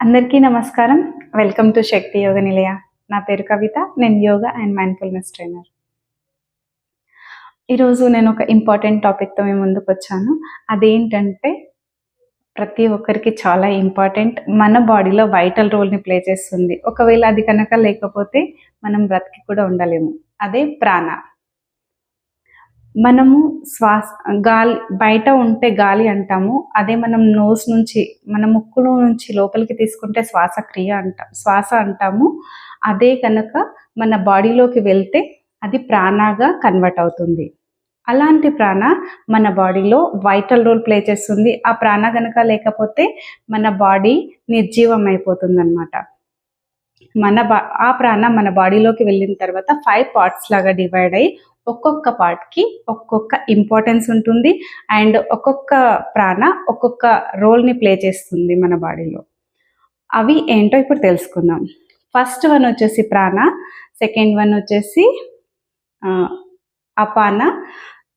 అందరికీ నమస్కారం. Welcome to శక్తి యోగ నిలయ నా పేరు కవిత. నేను యోగా అండ్ మైండ్ఫుల్నెస్ ట్రైనర్ ఈరోజు నేను ఒక ఇంపార్టెంట్ టాపిక్తో మేము ముందుకు వచ్చాను. అదేంటంటే ప్రతి ఒక్కరికి చాలా ఇంపార్టెంట్ మన బాడీలో వైటల్ రోల్ని ప్లే చేస్తుంది. ఒకవేళ అది కనుక లేకపోతే మనం బ్రతికి కూడా ఉండలేము. అదే ప్రాణ. మనము శ్వాస గాలి బయట ఉంటే గాలి అంటాము. అదే మనం నోస్ నుంచి మన ముక్కులో నుంచి లోపలికి తీసుకుంటే శ్వాసక్రియ అంటాం శ్వాస అంటాము. అదే కనుక మన బాడీలోకి వెళ్తే అది ప్రాణగా కన్వర్ట్ అవుతుంది. అలాంటి ప్రాణ మన బాడీలో వైటల్ రోల్ ప్లే చేస్తుంది. ఆ ప్రాణ కనుక లేకపోతే మన బాడీ నిర్జీవం అయిపోతుంది అనమాట మన బా ఆ ప్రాణ మన బాడీలోకి వెళ్ళిన తర్వాత ఫైవ్ పార్ట్స్ లాగా డివైడ్ అయ్యి ఒక్కొక్క పార్ట్కి ఒక్కొక్క ఇంపార్టెన్స్ ఉంటుంది అండ్ ఒక్కొక్క ప్రాణ ఒక్కొక్క రోల్ని ప్లే చేస్తుంది మన బాడీలో అవి ఏంటో ఇప్పుడు తెలుసుకుందాం. ఫస్ట్ వన్ వచ్చేసి ప్రాణ సెకండ్ వన్ వచ్చేసి అపాన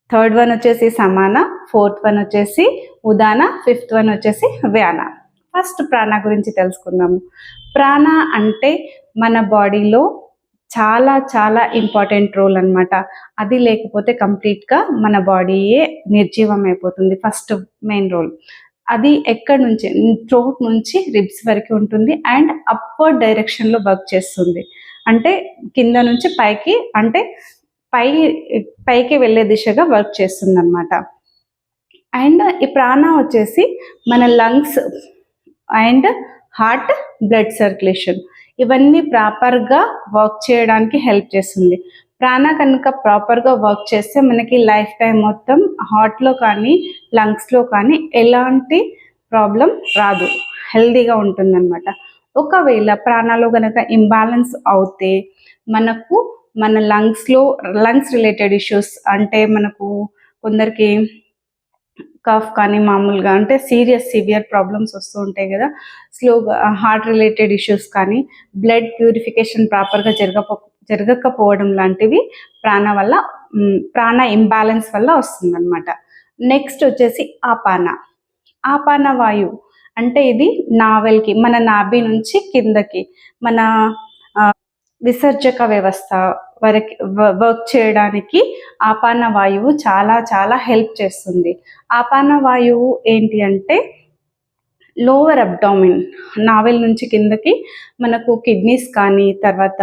థర్డ్ వన్ వచ్చేసి సమాన ఫోర్త్ వన్ వచ్చేసి ఉదాన ఫిఫ్త్ వన్ వచ్చేసి వ్యాన ఫస్ట్ ప్రాణ గురించి తెలుసుకుందాము ప్రాణ అంటే మన బాడీలో చాలా చాలా ఇంపార్టెంట్ రోల్ అనమాట అది లేకపోతే కంప్లీట్గా మన బాడీయే నిర్జీవం అయిపోతుంది ఫస్ట్ మెయిన్ రోల్ అది ఎక్కడి నుంచి? థ్రోట్ నుంచి రిబ్స్ వరకు ఉంటుంది అండ్ అప్వర్డ్ డైరెక్షన్లో వర్క్ చేస్తుంది. అంటే కింద నుంచి పైకి అంటే పై పైకి వెళ్ళే దిశగా వర్క్ చేస్తుంది అనమాట అండ్ ఈ ప్రాణ వచ్చేసి మన lungs and heart blood circulation. ఇవన్నీ ప్రాపర్గా వర్క్ చేయడానికి హెల్ప్ చేస్తుంది. ప్రాణ కనుక ప్రాపర్గా వర్క్ చేస్తే మనకి లైఫ్ టైం మొత్తం హార్ట్లో కానీ లంగ్స్లో కానీ ఎలాంటి ప్రాబ్లం రాదు. హెల్దీగా ఉంటుందన్నమాట. ఒకవేళ ప్రాణాలు కనుక ఇంబ్యాలెన్స్ అవుతే మనకు మన లంగ్స్లో లంగ్స్ రిలేటెడ్ ఇష్యూస్ అంటే మనకు కొందరికి కఫ్ కానీ మామూలుగా అంటే సీరియస్ సివియర్ ప్రాబ్లమ్స్ వస్తూ ఉంటాయి కదా. స్లోగా హార్ట్ రిలేటెడ్ ఇష్యూస్ కానీ బ్లడ్ ప్యూరిఫికేషన్ ప్రాపర్గా జరగపో జరగకపోవడం లాంటివి ప్రాణ వల్ల ప్రాణ ఇంబ్యాలెన్స్ వల్ల వస్తుందన్నమాట. నెక్స్ట్ వచ్చేసి ఆపాన. ఆపాన వాయువు అంటే ఇది నావెల్కి మన నాభి నుంచి కిందకి మన విసర్జక వ్యవస్థ వరకు వర్క్ చేయడానికి ఆపాన వాయువు చాలా చాలా హెల్ప్ చేస్తుంది. ఆపాన వాయువు ఏంటి అంటే లోవర్ అబ్డామిన్ నావెల్ నుంచి కిందకి మనకు కిడ్నీస్ కానీ తర్వాత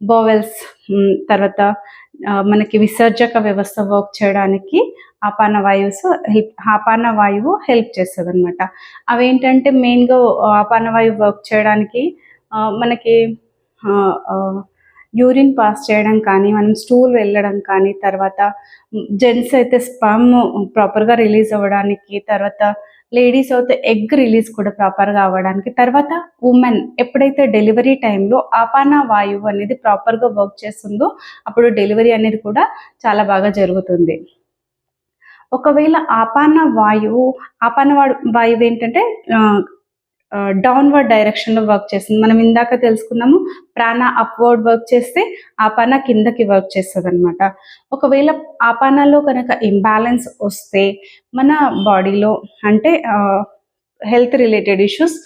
బోవెల్స్ తర్వాత మనకి విసర్జక వ్యవస్థ వర్క్ చేయడానికి ఆపాన వాయువుస్ హెల్ప్ ఆపాన వాయువు హెల్ప్ చేస్తుంది అనమాట అవేంటంటే మెయిన్గా ఆపాన వాయువు వర్క్ చేయడానికి మనకి యూరిన్ పాస్ చేయడం కానీ మనం స్టూల్ వెళ్ళడం కానీ తర్వాత జెంట్స్ అయితే స్పమ్ ప్రాపర్గా రిలీజ్ అవ్వడానికి తర్వాత లేడీస్ అయితే ఎగ్ రిలీజ్ కూడా ప్రాపర్గా అవ్వడానికి తర్వాత ఉమెన్ ఎప్పుడైతే డెలివరీ టైంలో ఆపాన వాయువు అనేది ప్రాపర్గా వర్క్ చేస్తుందో అప్పుడు డెలివరీ అనేది కూడా చాలా బాగా జరుగుతుంది. ఒకవేళ ఆపాన వాయువు ఆపాన వాయువు ఏంటంటే డౌన్వర్డ్ డైరెక్షన్లో వర్క్ చేస్తుంది. మనం ఇందాక తెలుసుకున్నాము ప్రాణ అప్వర్డ్ వర్క్ చేస్తే ఆపాన కిందకి వర్క్ చేస్తుంది అనమాట ఒకవేళ ఆపానలో కనుక ఇంబ్యాలెన్స్ వస్తే మన బాడీలో అంటే హెల్త్ రిలేటెడ్ ఇష్యూస్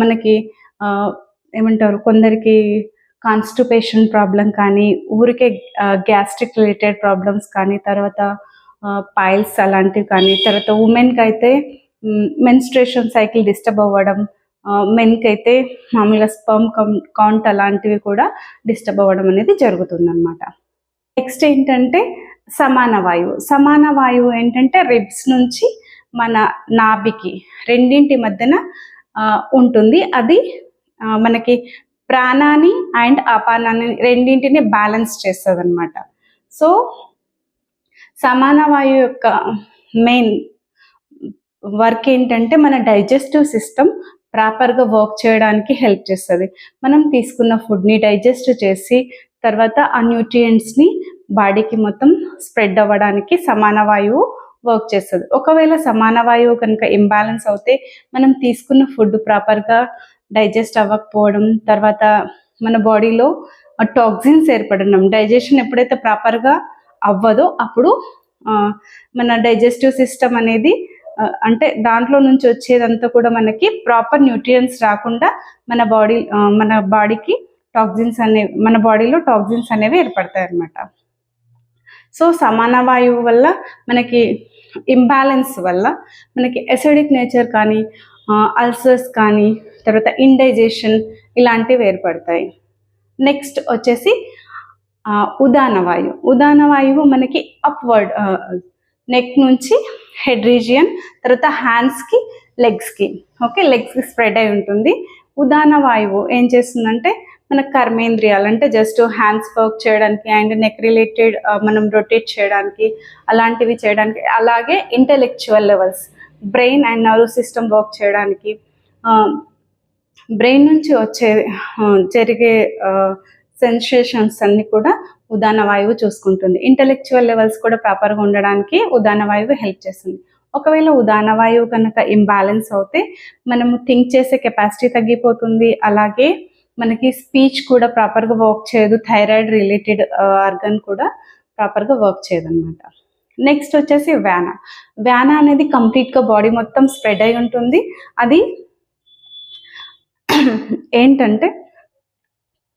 మనకి ఏమంటారు కొందరికి కాన్స్టిపేషన్ ప్రాబ్లం కానీ ఊరికే గ్యాస్ట్రిక్ రిలేటెడ్ ప్రాబ్లమ్స్ కానీ తర్వాత పైల్స్ అలాంటివి కానీ తర్వాత ఉమెన్కి అయితే మెన్స్ట్రేషన్ సైకిల్ డిస్టర్బ్ అవ్వడం మెన్కి అయితే మామూలుగా స్పర్మ్ కౌంట్ అలాంటివి కూడా డిస్టర్బ్ అవ్వడం అనేది జరుగుతుంది అనమాట నెక్స్ట్ ఏంటంటే సమాన వాయువు. సమాన వాయువు ఏంటంటే రిబ్స్ నుంచి మన నాభికి రెండింటి మధ్యన ఉంటుంది. అది మనకి ప్రాణాన్ని అండ్ అపానాన్ని రెండింటిని బ్యాలెన్స్ చేస్తుంది అనమాట సో సమాన వాయువు యొక్క మెయిన్ వర్క్ ఏంటంటే మన డైజెస్టివ్ సిస్టమ్ ప్రాపర్గా వర్క్ చేయడానికి హెల్ప్ చేస్తుంది. మనం తీసుకున్న ఫుడ్ని డైజెస్ట్ చేసి తర్వాత ఆ న్యూట్రియంట్స్ని బాడీకి మొత్తం స్ప్రెడ్ అవ్వడానికి సమాన వాయువు వర్క్ చేస్తుంది. ఒకవేళ సమాన వాయువు కనుక ఇంబ్యాలెన్స్ అవుతే మనం తీసుకున్న ఫుడ్ ప్రాపర్గా డైజెస్ట్ అవ్వకపోవడం తర్వాత మన బాడీలో టాక్సిన్స్ ఏర్పడడం డైజెషన్ ఎప్పుడైతే ప్రాపర్గా అవ్వదో అప్పుడు మన డైజెస్టివ్ సిస్టమ్ అనేది అంటే దాంట్లో నుంచి వచ్చేదంతా కూడా మనకి ప్రాపర్ న్యూట్రియన్స్ రాకుండా మన బాడీ మన బాడీకి టాక్సిన్స్ అనేవి మన బాడీలో టాక్సిన్స్ అనేవి ఏర్పడతాయి అన్నమాట సో సమాన వాయువు వల్ల మనకి ఇంబ్యాలెన్స్ వల్ల మనకి ఎసిడిక్ నేచర్ కానీ అల్సర్స్ కానీ తర్వాత ఇండైజేషన్ ఇలాంటివి ఏర్పడతాయి. నెక్స్ట్ వచ్చేసి ఉదాన వాయువు. ఉదాన వాయువు మనకి అప్వర్డ్ నెక్ నుంచి హెడ్ రీజియన్ తర్వాత హ్యాండ్స్కి లెగ్స్కి ఓకే లెగ్స్కి స్ప్రెడ్ అయి ఉంటుంది. ఉదాహరణ వాయువు ఏం చేస్తుందంటే మన కర్మేంద్రియాలు అంటే జస్ట్ హ్యాండ్స్ వర్క్ చేయడానికి అండ్ నెక్ రిలేటెడ్ మనం రొటేట్ చేయడానికి అలాంటివి చేయడానికి అలాగే intellectual levels brain and nerve system work చేయడానికి బ్రెయిన్ నుంచి వచ్చే జరిగే సెన్సేషన్స్ అన్ని కూడా ఉదాన వాయువు చూసుకుంటుంది. ఇంటెలెక్చువల్ లెవెల్స్ కూడా ప్రాపర్గా ఉండడానికి ఉదాన వాయువు హెల్ప్ చేస్తుంది. ఒకవేళ ఉదాన వాయువు కనుక ఇంబ్యాలెన్స్ అవుతే మనము థింక్ చేసే కెపాసిటీ తగ్గిపోతుంది. అలాగే మనకి స్పీచ్ కూడా ప్రాపర్గా వర్క్ చేయదు. థైరాయిడ్ రిలేటెడ్ ఆర్గన్ కూడా ప్రాపర్గా వర్క్ చేయదు అనమాట నెక్స్ట్ వచ్చేసి వ్యాన వ్యాన అనేది కంప్లీట్గా బాడీ మొత్తం స్ప్రెడ్ అయి ఉంటుంది. అది ఏంటంటే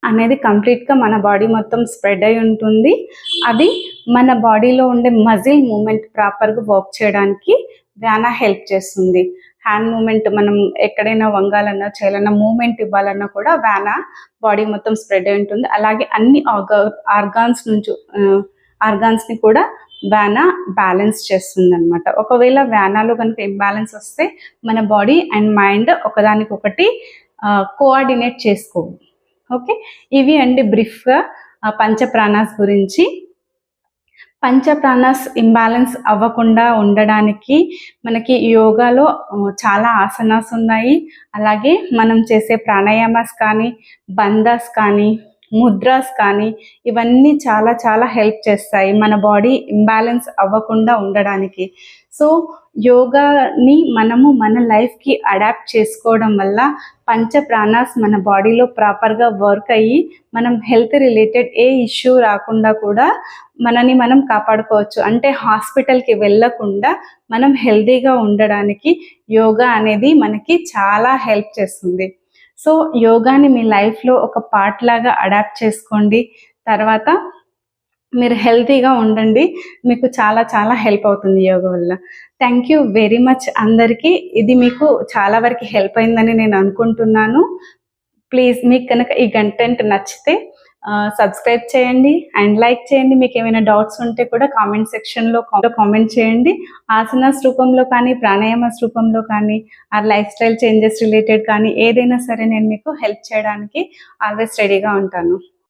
అనేది కంప్లీట్గా మన బాడీ మొత్తం స్ప్రెడ్ అయి ఉంటుంది. అది మన బాడీలో ఉండే మజిల్ మూమెంట్ ప్రాపర్గా వర్క్ చేయడానికి వ్యానా హెల్ప్ చేస్తుంది. హ్యాండ్ మూమెంట్ మనం ఎక్కడైనా వంగాలన్నా చేయాలన్నా మూమెంట్ ఇవ్వాలన్నా కూడా వ్యానా బాడీ మొత్తం స్ప్రెడ్ అయి ఉంటుంది. అలాగే అన్ని ఆర్గా ఆర్గాన్స్ నుంచి ఆర్గాన్స్ని కూడా వ్యానా బ్యాలెన్స్ చేస్తుంది అనమాట ఒకవేళ వ్యానాలో కనుక ఇంబ్యాలెన్స్ వస్తే మన బాడీ అండ్ మైండ్ ఒకదానికొకటి కోఆర్డినేట్ చేసుకోవు. ఓకే? ఇవి అండి బ్రీఫ్గా పంచప్రాణాస్ గురించి. పంచప్రాణాస్ ఇంబ్యాలెన్స్ అవ్వకుండా ఉండడానికి మనకి యోగాలో చాలా ఆసనాస్ ఉన్నాయి. అలాగే మనం చేసే ప్రాణాయామాస్ కానీ బందాస్ కానీ ముద్రాస్ కానీ ఇవన్నీ చాలా చాలా హెల్ప్ చేస్తాయి. మన బాడీ ఇంబ్యాలెన్స్ అవ్వకుండా ఉండడానికి. సో యోగాని మనము మన లైఫ్కి అడాప్ట్ చేసుకోవడం వల్ల పంచ ప్రాణాస్ మన బాడీలో ప్రాపర్గా వర్క్ అయ్యి మనం హెల్త్ రిలేటెడ్ ఏ ఇష్యూ రాకుండా కూడా మనని మనం కాపాడుకోవచ్చు. అంటే హాస్పిటల్కి వెళ్ళకుండా మనం హెల్తీగా ఉండడానికి యోగా అనేది మనకి చాలా హెల్ప్ చేస్తుంది. సో యోగాని మీ లైఫ్లో ఒక పార్ట్ లాగా అడాప్ట్ చేసుకోండి. తర్వాత మీరు హెల్తీగా ఉండండి. మీకు చాలా చాలా హెల్ప్ అవుతుంది యోగా వల్ల. థ్యాంక్ యూ వెరీ మచ్ అందరికీ. ఇది మీకు చాలా వరకు హెల్ప్ అయిందని నేను అనుకుంటున్నాను. ప్లీజ్ మీకు కనుక ఈ కంటెంట్ నచ్చితే సబ్స్క్రైబ్ చేయండి అండ్ లైక్ చేయండి. మీకు ఏమైనా డౌట్స్ ఉంటే కూడా కామెంట్ సెక్షన్లో కామెంట్ చేయండి. ఆసనాస్ రూపంలో కానీ ప్రాణాయామస్ రూపంలో కానీ ఆ లైఫ్ స్టైల్ చేంజెస్ రిలేటెడ్ కానీ ఏదైనా సరే నేను మీకు హెల్ప్ చేయడానికి ఆల్వేస్ రెడీగా ఉంటాను.